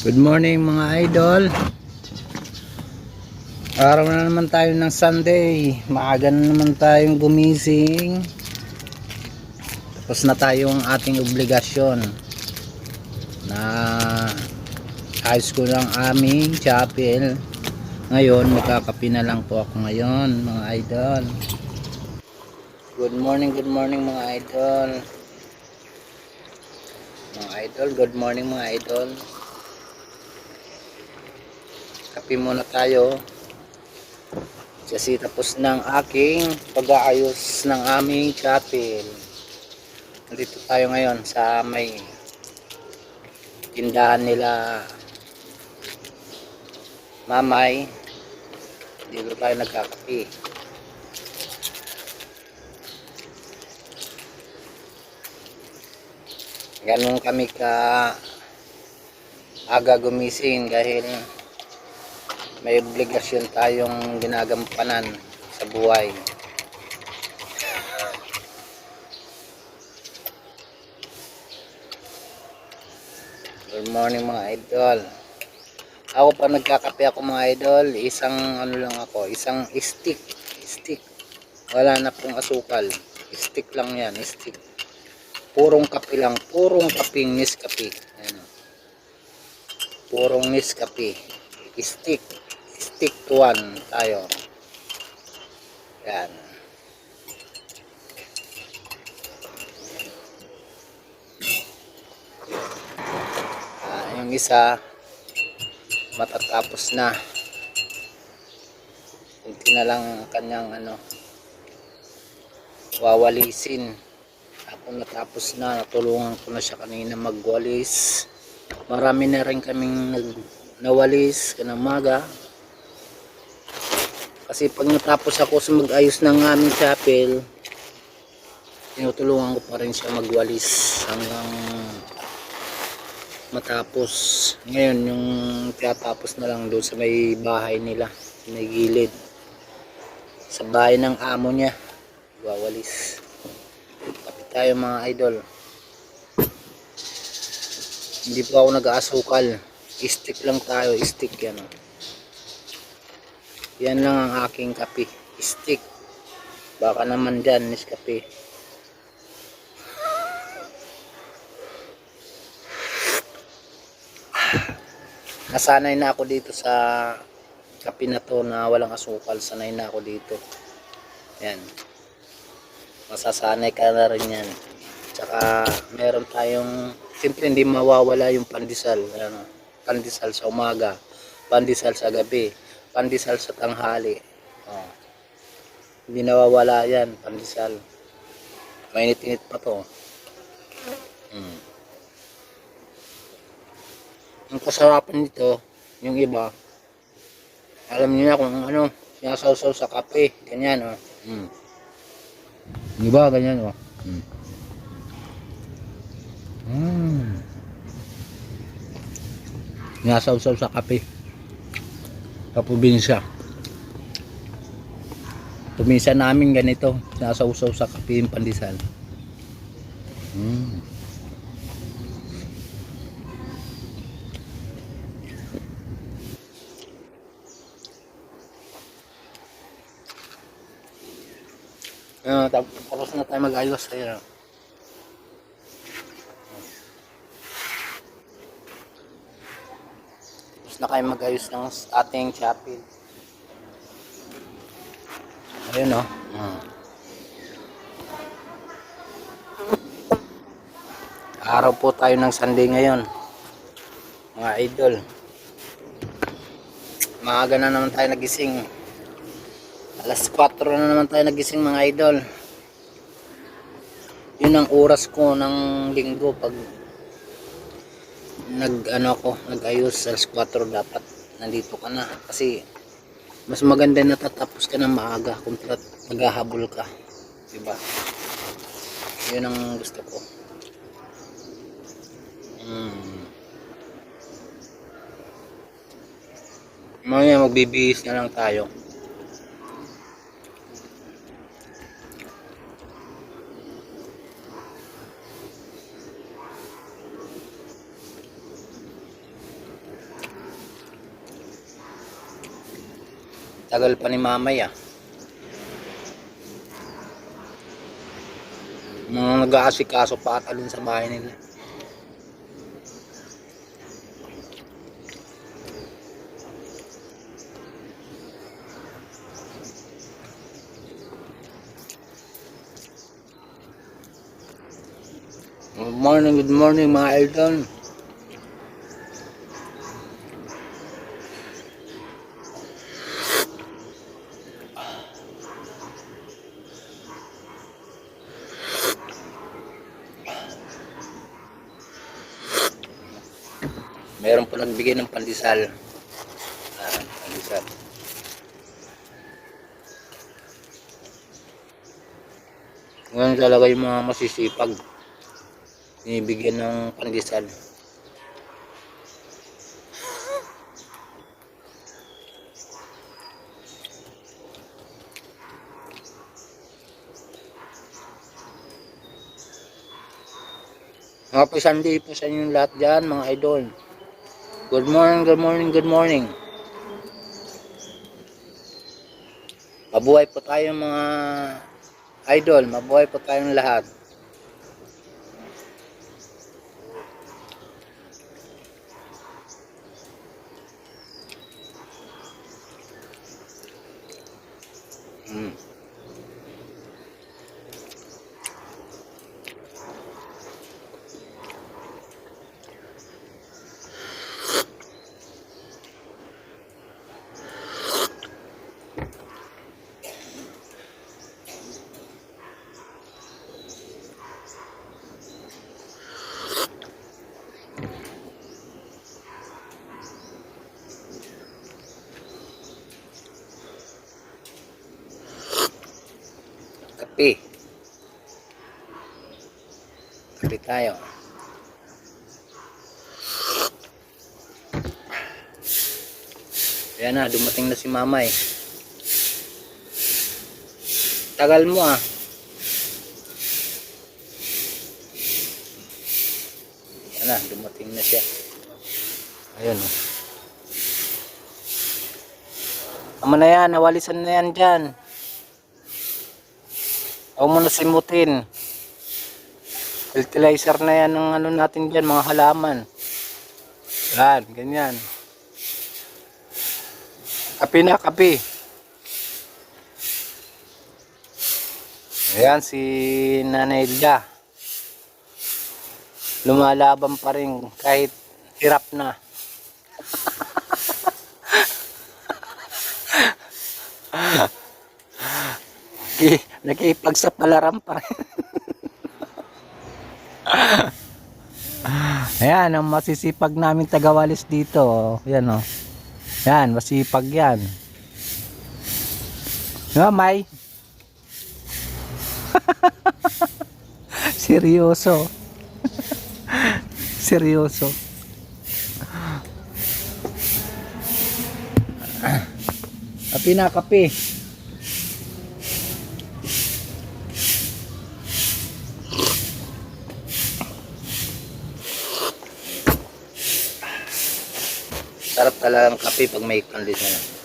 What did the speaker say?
Good morning mga idol. Araw na naman tayo ng Sunday. Maaga na naman tayong gumising. Tapos na tayong ating obligasyon na ayos ko lang aming chapel. Ngayon, magkakapi na lang po ako ngayon mga idol. Good morning, good morning mga idol. Mga idol, good morning mga idol. Kape muna tayo. Kasi tapos ng aking pag-aayos ng aming chapel. Nandito tayo ngayon sa may tindahan nila mamay. Dito tayo nagkakape. Ganun kami ka aga gumising dahil may obligasyon tayong ginagampanan sa buhay. Good morning mga idol. Ako pa nagkakape ako mga idol, isang ano lang ako, isang stick, stick. Wala na pong asukal. Stick lang yan, stick. Purong kape lang, purong kaping Nescafe. Ayan. o. Purong Nescafe. Stick stick to one tayo. Yan. Ah, yung isa matatapos na. Kunti na lang ang kanyang ano wawalisin. Ako natapos na, natulungan ko na siya kanina magwalis. Marami na rin kaming nag nawalis kanamaga kasi pag natapos ako sa mag-ayos ng aming chapel tinutulungan ko pa rin siya magwalis hanggang matapos. Ngayon yung tinatapos na lang doon sa may bahay nila may gilid. Sa bahay ng amo niya wawalis kapit tayo mga idol. Hindi po ako nag-aasukal. Stick lang tayo stick yan. oh. Yan lang ang aking kape. Stick. Baka naman dyan is kape. Nasanay na ako dito sa kape na to na walang asukal. Sanay na ako dito. Yan. Masasanay ka na rin yan. Tsaka meron tayong siyempre hindi mawawala yung pandesal. Ano, pandesal sa umaga pandesal sa gabi pandesal sa tanghali oh. hindi nawawala yan pandesal mainit-init pa to hmm. ang kasarapan nito yung iba alam niyo na kung ano sinasawsaw sa kape ganyan oh. hmm. di ba ganyan oh. hmm. Mm. Sinasawsaw sa kape. Sa probinsya. Probinsya namin ganito. Sinasawsaw sa kape yung pandesal. Mm. Tap- tapos na tayo mag-ayos tayo. Tapos na kayo mag-ayos ng ating chapel. Ayun o. Hmm. Araw po tayo ng Sunday ngayon. Mga idol. Maaga na naman tayo nagising. Alas 4 na naman tayo nagising mga idol. Yun ang oras ko ng linggo pag nag ano ako nag-ayos alas 4 dapat nandito ka na. Kasi mas maganda na tatapos ka ng maaga kung naghahabol ka. Di ba yun ang gusto ko. Hmm. mamaya magbibihis na lang tayo Tagal pa ni mamay ah. Mga nag-aasikaso pa ata dun sa bahay nila. Good morning, good morning mga idol. Meron po nagbigay ng pandesal. Ah, pandesal. Ngayon talaga yung mga masisipag. Binibigyan ng pandesal. Happy Sunday po sa inyong lahat dyan, mga idol. Good morning, good morning, good morning. Mabuhay po tayo mga idol, mabuhay po tayong lahat. Kape. Kape tayo. Ayan na, dumating na si mama eh. Tagal mo ah. Ayan na, dumating na siya. Ayun oh. Tama na yan, nawalisan na yan dyan. Huwag mo na simutin. Fertilizer na yan ng ano natin dyan, mga halaman. Yan, ganyan. Kape na, kape. Ayan, si Nanay Elda. Lumalaban pa rin kahit hirap na. Naki- Nakipagsapalaran pa rin. Ayan, ang masisipag namin tagawalis dito. oh. Yan o. Oh. Yan, masipag yan. Diba, May? Seryoso. Seryoso. Kapi na, kapi. Sarap talaga ng kape pag may kandis na.